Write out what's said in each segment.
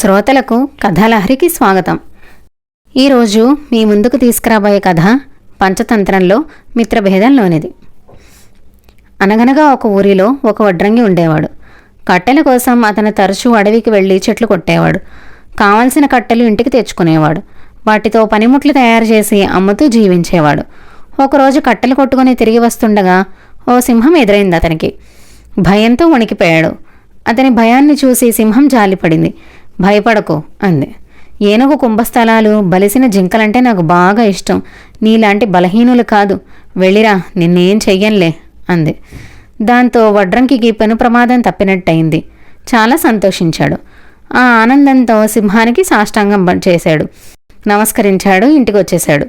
శ్రోతలకు కథాలహరికి స్వాగతం. ఈరోజు మీ ముందుకు తీసుకురాబోయే కథ పంచతంత్రంలో మిత్రభేదంలోనిది. అనగనగా ఒక ఊరిలో ఒక వడ్రంగి ఉండేవాడు. కట్టెల కోసం అతను తరచూ అడవికి వెళ్ళి చెట్లు కొట్టేవాడు. కావలసిన కట్టెలు ఇంటికి తెచ్చుకునేవాడు. వాటితో పనిముట్లు తయారు చేసి అమ్ముతూ జీవించేవాడు. ఒకరోజు కట్టెలు కొట్టుకుని తిరిగి వస్తుండగా ఓ సింహం ఎదురైంది అతనికి. భయంతో వణికిపోయాడు. అతని భయాన్ని చూసి సింహం జాలిపడింది. భయపడకు అంది. ఏనుగు కుంభస్థలాలు బలిసిన జింకలంటే నాకు బాగా ఇష్టం. నీలాంటి బలహీనులు కాదు. వెళ్ళిరా నిన్నేం చెయ్యంలే అంది. దాంతో వడ్రంకికి పెను ప్రమాదం తప్పినట్టయింది. చాలా సంతోషించాడు. ఆ ఆనందంతో సింహానికి సాష్టాంగం బ- చేశాడు. నమస్కరించాడు ఇంటికి వచ్చేశాడు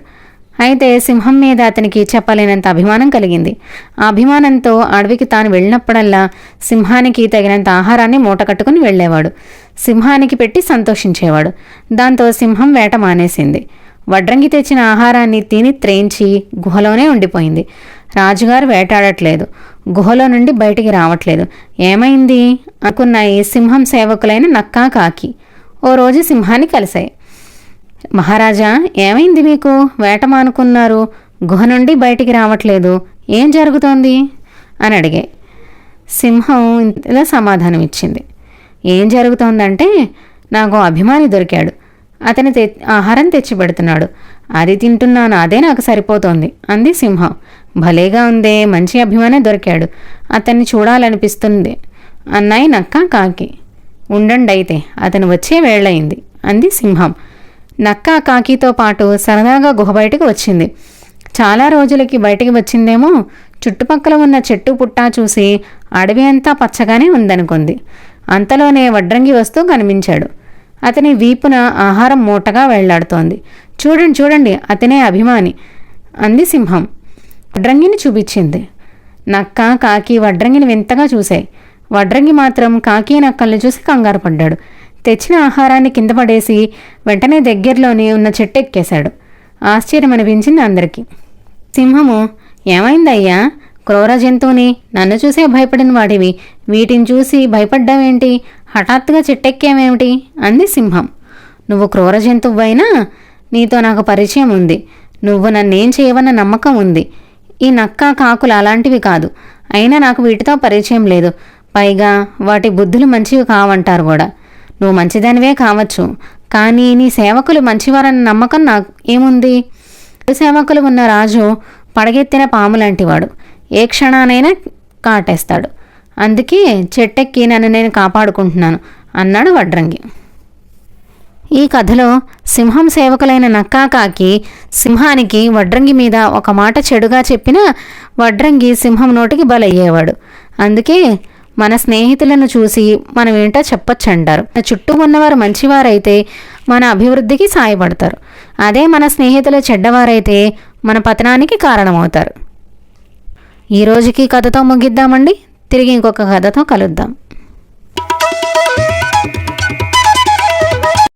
అయితే సింహం మీద అతనికి చెప్పలేనంత అభిమానం కలిగింది. ఆ అభిమానంతో అడవికి తాను వెళ్ళినప్పుడల్లా సింహానికి తగినంత ఆహారాన్ని మూట కట్టుకుని వెళ్ళేవాడు. సింహానికి పెట్టి సంతోషించేవాడు. దాంతో సింహం వేట మానేసింది. వడ్రంగి తెచ్చిన ఆహారాన్ని తిని త్రేంచి గుహలోనే ఉండిపోయింది. రాజుగారు వేటాడట్లేదు. గుహలో నుండి బయటికి రావట్లేదు. ఏమైంది? అనుకున్నాయి సింహం సేవకులైన నక్కా కాకి. ఓ రోజు సింహాన్ని కలిశాయి. మహారాజా ఏమైంది మీకు? వేట మానుకున్నారు. గుహ నుండి బయటికి రావట్లేదు. ఏం జరుగుతోంది? అని అడిగాయి. సింహం ఇలా సమాధానం ఇచ్చింది ఏం జరుగుతోందంటే నాకు అభిమాని దొరికాడు. అతని తె ఆహారం తెచ్చి పెడుతున్నాడు. అది తింటున్నాను అదే నాకు సరిపోతోంది అంది సింహం. భలేగా ఉందే మంచి అభిమానే దొరికాడు. అతన్ని చూడాలనిపిస్తుంది. అన్నాయి నక్క కాకి. ఉండండి అయితే అతను వచ్చే వేళయింది అంది సింహం. నక్క కాకితో పాటు సరదాగా గుహ బయటకు వచ్చింది. చాలా రోజులకి బయటికి వచ్చిందేమో చుట్టుపక్కల ఉన్న చెట్టు పుట్టా చూసి అడవి అంతా పచ్చగానే ఉందనుకుంది. అంతలోనే వడ్రంగి వస్తూ కనిపించాడు అతని వీపున ఆహారం మూటగా వెళ్ళాడుతోంది. చూడండి చూడండి అతనే అభిమాని అంది సింహం. వడ్రంగిని చూపించింది. నక్క కాకి వడ్రంగిని వింతగా చూశాయి. వడ్రంగి మాత్రం కాకి నక్కల్ని చూసి కంగారు పడ్డాడు. తెచ్చిన ఆహారాన్ని కింద పడేసి వెంటనే దగ్గరలోనే ఉన్న చెట్టు ఎక్కేశాడు ఆశ్చర్యం అనిపించింది అందరికీ. సింహము ఏమైందయ్యా? క్రూర జంతువుని నన్ను చూసే భయపడిన వాడివి. వీటిని చూసి భయపడ్డావేంటి? హఠాత్తుగా చెట్టెక్కేమేమిటి? అంది సింహం. నువ్వు క్రూర జంతువైనా నీతో నాకు పరిచయం ఉంది. నువ్వు నన్నేం చేయవన్న నమ్మకం ఉంది. ఈ నక్క కాకులు అలాంటివి కాదు. అయినా నాకు వీటితో పరిచయం లేదు. పైగా వాటి బుద్ధులు మంచివి కావంటారు కూడా. నువ్వు మంచిదానివే కావచ్చు. కానీ నీ సేవకులు మంచివారన్న నమ్మకం నాకు ఏముంది? సేవకులు ఉన్న రాజు పడగెత్తిన పాము లాంటివాడు ఏ క్షణానైనా కాటేస్తాడు. అందుకే చెట్టెక్కి నన్ను నేను కాపాడుకుంటున్నాను అన్నాడు వడ్రంగి. ఈ కథలో సింహం సేవకులైన నక్కా కాకి సింహానికి వడ్రంగి మీద ఒక మాట చెడుగా చెప్పినా వడ్రంగి సింహం నోటికి బలయ్యేవాడు. అందుకే మన స్నేహితులను చూసి మనం ఏంటో చెప్పొచ్చు అంటారు మన చుట్టూ ఉన్నవారు మంచివారైతే మన అభివృద్ధికి సాయపడతారు. అదే మన స్నేహితులు చెడ్డవారైతే మన పతనానికి కారణమవుతారు. ఈ రోజుకి కథతో ముగిద్దామండి. తిరిగి ఇంకొక కథతో కలుద్దాం.